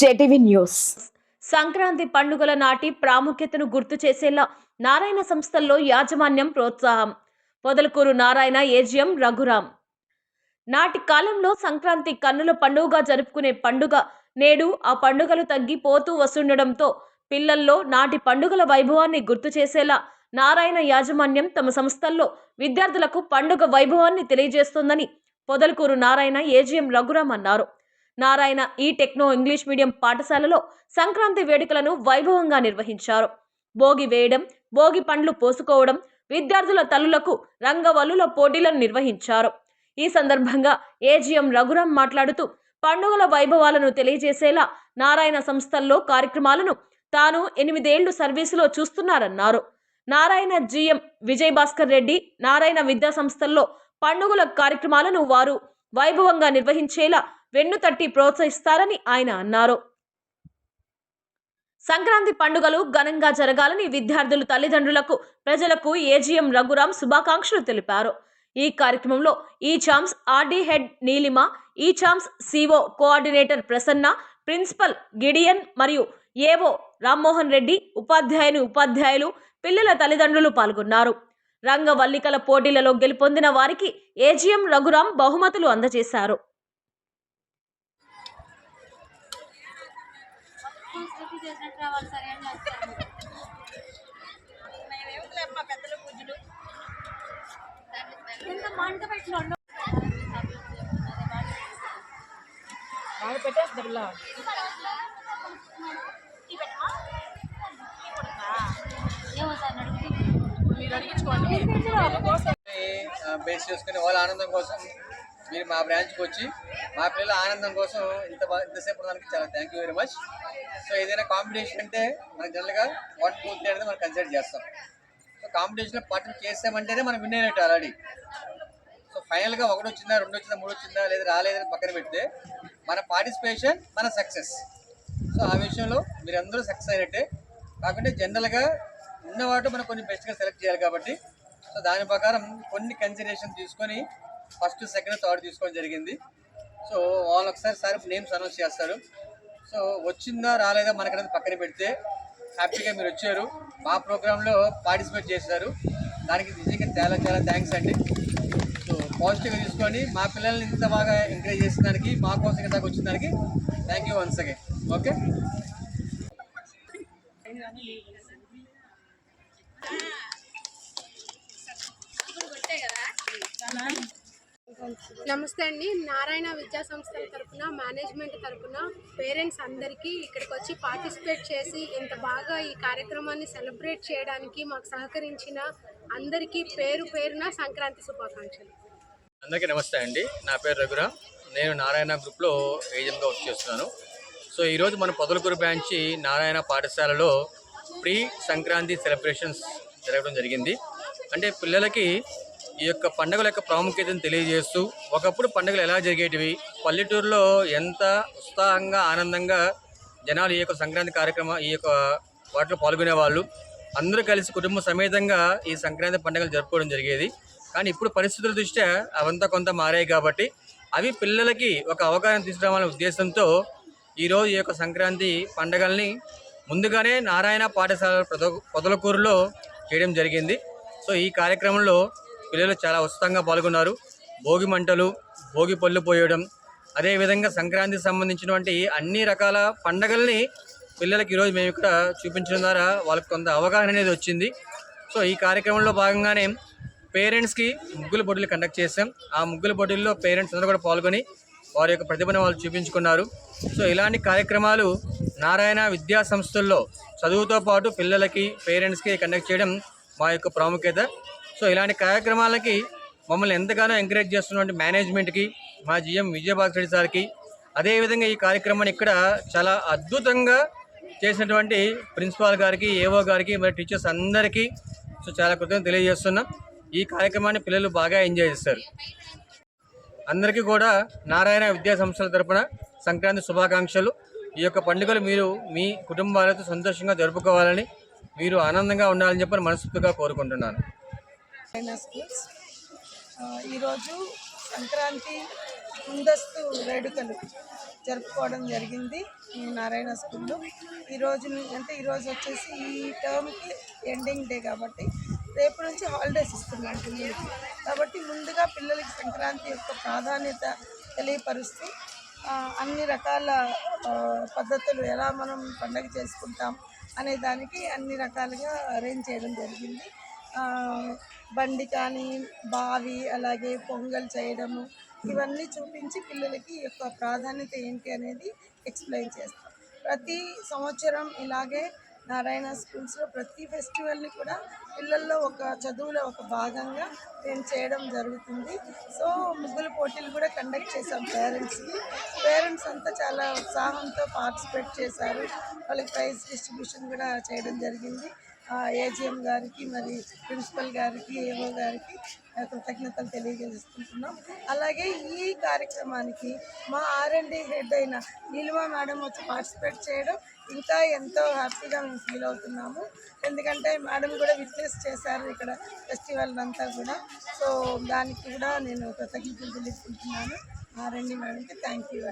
JTV news. Sankranti పండుగల నాటి ప్రాముఖ్యతను గుర్తు చేసేలా నారాయణ సంస్థల్లో యాజమాన్యం ప్రోత్సాహం. పొదలకూరు నారాయణ ఏజిఎం రఘురాం నాటి కాలంలో సంక్రాంతి కన్నుల పండుగగా జరుపుకునే పండుగ నేడు ఆ పండుగలు తగ్గిపోతూ వస్తుండడంతో పిల్లల్లో నాటి పండుగల వైభవాన్ని గుర్తు చేసేలా నారాయణ యాజమాన్యం తమ సంస్థల్లో విద్యార్థులకు పండుగ వైభవాన్ని తెలియజేస్తోందని పొదలకూరు నారాయణ ఏజిఎం రఘురాం అన్నారు. నారాయణ ఈ టెక్నో ఇంగ్లీష్ మీడియం పాఠశాలలో సంక్రాంతి వేడుకలను వైభవంగా నిర్వహించారు. భోగి వేయడం భోగి పండ్లు పోసుకోవడం విద్యార్థుల తల్లులకు రంగవల్లుల పోటీలను నిర్వహించారు. ఈ సందర్భంగా ఏజీఎం రఘురాం మాట్లాడుతూ పండుగల వైభవాలను తెలియజేసేలా నారాయణ సంస్థల్లో కార్యక్రమాలను తాను ఎనిమిదేళ్ళు సర్వీసులో చూస్తున్నారన్నారు. నారాయణ జీఎం విజయ్ భాస్కర్ రెడ్డి నారాయణ విద్యా సంస్థల్లో పండుగల కార్యక్రమాలను వారు వైభవంగా నిర్వహించేలా వెన్నుతట్టి ప్రోత్సహిస్తారని ఆయన అన్నారు. సంక్రాంతి పండుగలు ఘనంగా జరగాలని విద్యార్థులు తల్లిదండ్రులకు ప్రజలకు ఏజీఎం రఘురాం శుభాకాంక్షలు తెలిపారు. ఈ కార్యక్రమంలో ఈ చామ్స్ ఆర్డీ హెడ్ నీలిమ ఈ champs CO coordinator Prasanna principal Gideon మరియు ఏవో రామ్మోహన్ రెడ్డి ఉపాధ్యాయుని ఉపాధ్యాయులు పిల్లల తల్లిదండ్రులు పాల్గొన్నారు. రంగవల్లికల పోటీలలో గెలుపొందిన వారికి ఏజీఎం రఘురాం బహుమతులు అందజేశారు. చేసినట్టు రావాలి సరే అని చెప్తాను మంట పెట్టిన ఏమో సార్ ఆ, బేస్ చేసుకుని వాళ్ళ ఆనందం కోసం మీరు మా బ్రాంచ్కి వచ్చి మా పిల్లల ఆనందం కోసం ఇంత ఇంతసేపు దానికి చాలా thank you very much so ఏదైనా కాంపిటీషన్ అంటే మనం జనరల్గా వన్ టూ త్రీ అనేది మనం కన్సిడర్ చేస్తాం. సో కాంపిటీషన్లో పార్టిసిపేట్ చేసామంటేనే మనం విన్ అయినట్టు ఆల్రెడీ సో ఫైనల్గా ఒకటి వచ్చిందా రెండు వచ్చిందా మూడు వచ్చిందా లేదా రాలేదని పక్కన పెడితే మన పార్టిసిపేషన్ మన సక్సెస్ సో ఆ విషయంలో మీరందరూ సక్సెస్ అయినట్టే. కాకుంటే జనరల్గా ఉన్న వాటి మనం కొన్ని బెస్ట్గా సెలెక్ట్ చేయాలి కాబట్టి సో దాని ప్రకారం కొన్ని కన్సిడరేషన్ తీసుకొని ఫస్ట్ సెకండ్ థర్డ్ తీసుకోవడం జరిగింది. సో వాళ్ళు ఒకసారి సార్ నేమ్స్ అనౌన్స్ చేస్తారు. సో వచ్చిందా రాలేదా మనకనేది పక్కన పెడితే హ్యాపీగా మీరు వచ్చారు. మా ప్రోగ్రాంలో పార్టిసిపేట్ చేశారు. దానికి నిజంగా చాలా చాలా థ్యాంక్స్ అండి. సో పాజిటివ్గా తీసుకొని మా పిల్లల్ని ఇంత బాగా ఎంకరేజ్ చేసిన దానికి మా కోసం ఇంత దాకా వచ్చిన దానికి thank you once again okay నమస్తే అండి. నారాయణ విద్యా సంస్థల తరపున మేనేజ్మెంట్ తరపున పేరెంట్స్ అందరికీ ఇక్కడికి వచ్చి పార్టిసిపేట్ చేసి ఇంత బాగా ఈ కార్యక్రమాన్ని సెలబ్రేట్ చేయడానికి మాకు సహకరించిన అందరికీ పేరు పేరున సంక్రాంతి శుభాకాంక్షలు. అందరికీ నమస్తే అండి. నా పేరు రఘురామ్. నేను నారాయణ గ్రూప్లో ఏజెంట్గా వర్క్ చేస్తున్నాను. సో ఈరోజు మన పొదలకూరు బ్రాంచి నారాయణ పాఠశాలలో ప్రీ సంక్రాంతి సెలబ్రేషన్స్ జరగడం జరిగింది. అంటే పిల్లలకి ఈ యొక్క పండుగల యొక్క ప్రాముఖ్యతను తెలియజేస్తూ ఒకప్పుడు పండుగలు ఎలా జరిగేటివి పల్లెటూరులో ఎంత ఉత్సాహంగా ఆనందంగా జనాలు ఈ యొక్క సంక్రాంతి కార్యక్రమం ఈ యొక్క వాటిలో పాల్గొనేవాళ్ళు. అందరూ కలిసి కుటుంబ సమేతంగా ఈ సంక్రాంతి పండుగలు జరుపుకోవడం జరిగేది. కానీ ఇప్పుడు పరిస్థితుల దృష్ట్యా అవంతా కొంత మారాయి కాబట్టి అవి పిల్లలకి ఒక అవగాహన తీసుకురావాలనే ఉద్దేశంతో ఈరోజు ఈ యొక్క సంక్రాంతి పండుగల్ని ముందుగానే నారాయణ పాఠశాల పొద పొదలకూరులో చేయడం జరిగింది. సో ఈ కార్యక్రమంలో పిల్లలు చాలా ఉత్సాహంగా పాల్గొన్నారు. భోగి మంటలు భోగి పళ్ళు పోయడం అదేవిధంగా సంక్రాంతికి సంబంధించినటువంటి అన్ని రకాల పండగల్ని పిల్లలకి ఈరోజు మేము ఇక్కడ చూపించడం ద్వారా వాళ్ళకి కొంత అవగాహన అనేది వచ్చింది. సో ఈ కార్యక్రమంలో భాగంగానే పేరెంట్స్కి ముగ్గుల పోటీలు కండక్ట్ చేసాం ఆ ముగ్గుల పోటీల్లో పేరెంట్స్ అందరూ కూడా పాల్గొని వారి యొక్క ప్రతిభను వాళ్ళు చూపించుకున్నారు. సో ఇలాంటి కార్యక్రమాలు నారాయణ విద్యా సంస్థల్లో చదువుతో పాటు పిల్లలకి పేరెంట్స్కి కండక్ట్ చేయడం మా యొక్క ప్రాముఖ్యత. సో ఇలాంటి కార్యక్రమాలకి మమ్మల్ని ఎంతగానో ఎంకరేజ్ చేస్తున్నటువంటి మేనేజ్మెంట్కి మా జిఎం విజయభాస్కర్ రెడ్డి సార్కి అదేవిధంగా ఈ కార్యక్రమాన్ని ఇక్కడ చాలా అద్భుతంగా చేసినటువంటి ప్రిన్సిపాల్ గారికి ఏవో గారికి మరి టీచర్స్ అందరికీ సో చాలా కృతజ్ఞత తెలియజేస్తున్నాం. ఈ కార్యక్రమాన్ని పిల్లలు బాగా ఎంజాయ్ చేస్తారు. అందరికీ కూడా నారాయణ విద్యా సంస్థల తరపున సంక్రాంతి శుభాకాంక్షలు. ఈ యొక్క పండుగలు మీరు మీ కుటుంబాలతో సంతోషంగా జరుపుకోవాలని మీరు ఆనందంగా ఉండాలని చెప్పి మనస్ఫూర్తిగా కోరుకుంటున్నాను. స్కూల్స్ ఈరోజు సంక్రాంతి ముందస్తు వేడుకలు జరుపుకోవడం జరిగింది నారాయణ స్కూల్లో. ఈ రోజు అంటే ఈరోజు వచ్చేసి ఈ టర్మ్కి ఎండింగ్ డే కాబట్టి రేపు నుంచి హాలిడేస్ ఇస్తున్నాను పిల్లలకి. కాబట్టి ముందుగా పిల్లలకి సంక్రాంతి యొక్క ప్రాధాన్యత తెలియపరుస్తూ అన్ని రకాల పద్ధతులు ఎలా మనం పండగ చేసుకుంటాం అనే దానికి అన్ని రకాలుగా అరేంజ్ చేయడం జరిగింది. బండి కానీ బావి అలాగే పొంగల్ చేయడము ఇవన్నీ చూపించి పిల్లలకి యొక్క ప్రాధాన్యత ఏంటి అనేది ఎక్స్ప్లెయిన్ చేస్తాం. ప్రతి సంవత్సరం ఇలాగే నారాయణ స్కూల్స్లో ప్రతి ఫెస్టివల్ని కూడా పిల్లల్లో ఒక చదువులో ఒక భాగంగా మేము చేయడం జరుగుతుంది. సో ముగ్గుల పోటీలు కూడా కండక్ట్ చేశాం పేరెంట్స్కి. పేరెంట్స్ అంతా చాలా ఉత్సాహంతో పార్టిసిపేట్ చేశారు. వాళ్ళకి ప్రైజ్ డిస్ట్రిబ్యూషన్ కూడా చేయడం జరిగింది. ఏజిఎం గారికి మరి ప్రిన్సిపల్ గారికి ఏఓ గారికి కృతజ్ఞతలు తెలియజేసుకుంటున్నాం. అలాగే ఈ కార్యక్రమానికి మా ఆర్ఎండి హెడ్ అయిన నీలిమా మేడం వచ్చి పార్టిసిపేట్ చేయడం ఇంకా ఎంతో హ్యాపీగా మేము ఫీల్ అవుతున్నాము. ఎందుకంటే మేడం కూడా విట్నెస్ చేశారు ఇక్కడ ఫెస్టివల్ అంతా కూడా. సో దానికి కూడా నేను కృతజ్ఞతలు తెలుసుకుంటున్నాను ఆర్ఎండి మేడంకి థ్యాంక్ యూ